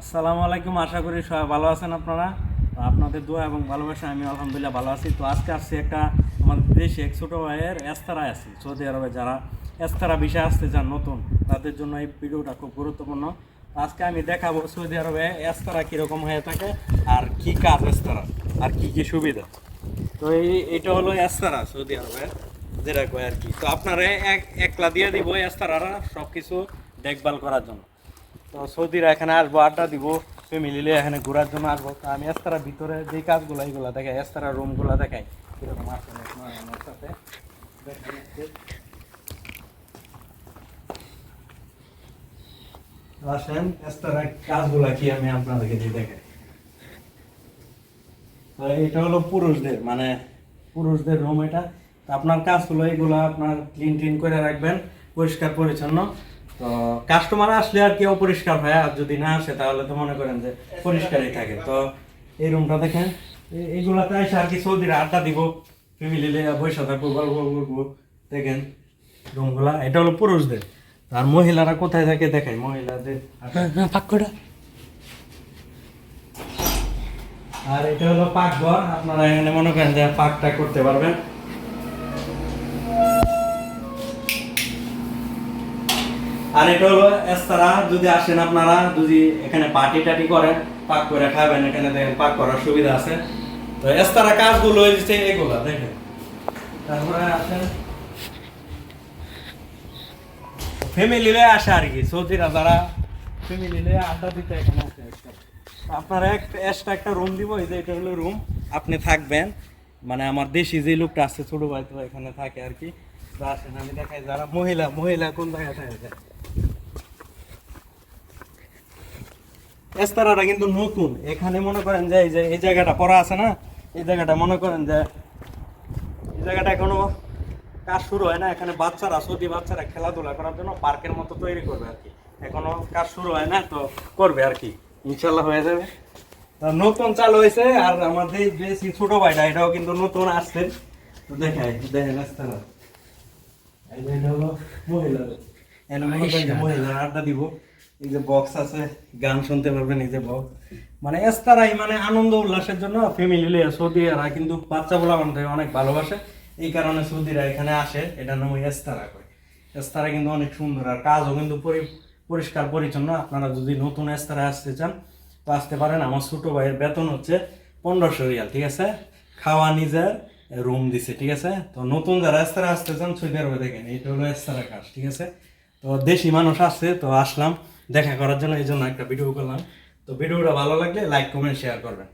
আসসালামু আলাইকুম, আশা করি সবাই ভালো আছেন আপনারা। তো আপনাদের দোয়া এবং ভালোবাসা, আমি আলহামদুলিল্লাহ ভালো আছি। তো আজকে আসছি একটা আমাদের দেশে এক ছোটো ভাইয়ের এস্তারায় আছি, সৌদি আরবে যারা এস্তারা বিষয় আসতে চান নতুন, তাদের জন্য এই ভিডিওটা খুব গুরুত্বপূর্ণ। আজকে আমি দেখাবো সৌদি আরবে এস্তারা কীরকম হয়ে থাকে আর কি কাজ এস্তারা, আর কি কি সুবিধা। তো এই, এটা হলো এস্তারা সৌদি আরবে, যেটা কয় আর কি। তো আপনারা এক, একলা দিয়ে দিব এস্তারারা সব কিছু দেখভাল করার জন্য। তো সৌদিরা এখানে আসব, আড্ডা দিব ফ্যামিলি এখানে ঘোরার জন্য আসব। তো আমি এস্তারা ভিতরে যে কাজগুলো, এইগুলো দেখাই এস্তারা রুমগুলো দেখাই। কীরকম পুরুষদের মানে পুরুষদের রুম এটা। তো আপনার কাজ হলো এইগুলো আপনার ক্লিন ক্লিন করে রাখবেন পরিষ্কার পরিচ্ছন্ন তো কাস্টমার আসলে আর কি অপরিষ্কার হয় আর যদি না আসে তাহলে তো মনে করেন যে পরিষ্কারই থাকে। তো এই রুমটা দেখেন এইগুলাতে এসে আর কি সৌদিরা আড্ডা দিব ফ্যামিলি থাকব গল্প করব দেখেন রুমগুলা এটা হলো পুরুষদের। আর মহিলারা কোথায় থাকে দেখাই মহিলাদের পাক্কটা আর এটা হলো পাক পাকঘর আপনারা এখানে মনে করেন যে পাকটা করতে পারবেন। আর এটা হলো যদি আসেন আপনারা, যদি এখানে টাটি করেন পাক করে খাবেন, এখানে দেখেন পাক করার সুবিধা আছে। তো কাজগুলো এগুলা, দেখেন। তারপরে ফ্যামিলি লয়ে আসে আর কি, সৌদিরা যারা ফ্যামিলি লয়ে আড্ডা দিতে এখানে আসে। আপনারা একটা এক্সট্রা একটা রুম দিব, এই যে এটা হলো রুম আপনি থাকবেন মানে আমার দেশি যে লোকটা আছে, ছোট ভাই তো এখানে থাকে আর কি। আসেন, আমি দেখাই, যারা মহিলা মহিলা কোন জায়গায় থাকে এস্তারাটা কিন্তু নতুন। এখানে মনে করেন যে এই যে এই জায়গাটা পড়া আছে না এই জায়গাটা মনে করেন যে এই জায়গাটা এখনও কাজ শুরু হয় না। এখানে বাচ্চারা সৌদি বাচ্চারা খেলাধুলা করার জন্য পার্কের মতো তৈরি করবে আর কি। এখনও কাজ শুরু হয় না তো করবে আর কি। ইনশাল্লাহ হয়ে যাবে। নতুন চালু হয়েছে আর আমাদের সেই ছোট ভাইটা এটাও কিন্তু নতুন আসছে। তো দেখাই দেখেন হলো মহিলাদের। মহিলারা আড্ডা দিব। এই যে বক্স আছে, গান শুনতে পারবেন এই যে বক্স মানে এস্তারাই মানে আনন্দ উল্লাসের জন্য ফ্যামিলি লিয়ে সৌদিরা কিন্তু বাচ্চা বলা আমাদের অনেক ভালোবাসে। এই কারণে সৌদিরা এখানে আসে এটার নাম এস্তারা করে এস্তারা কিন্তু অনেক সুন্দর, আর কাজও কিন্তু পরি- পরিষ্কার পরিচ্ছন্ন। আপনারা যদি নতুন এস্তারা আসতে চান, তো আসতে পারেন। আমার ছোটো ভাইয়ের বেতন হচ্ছে পনেরোশো রিয়াল, ঠিক আছে? খাওয়া নিজের রুম দিছে, ঠিক আছে? তো নতুন যারা এস্তারা আসতে চান, সৌদি আরবে দেখেন, এইটা হলো এস্তারা কাজ, ঠিক আছে? তো দেশি মানুষ আসছে তো আসলাম। দেখা করার জন্য, এই জন্য একটা ভিডিও করলাম। তো ভিডিওটা ভালো লাগলে লাইক কমেন্ট শেয়ার করবেন।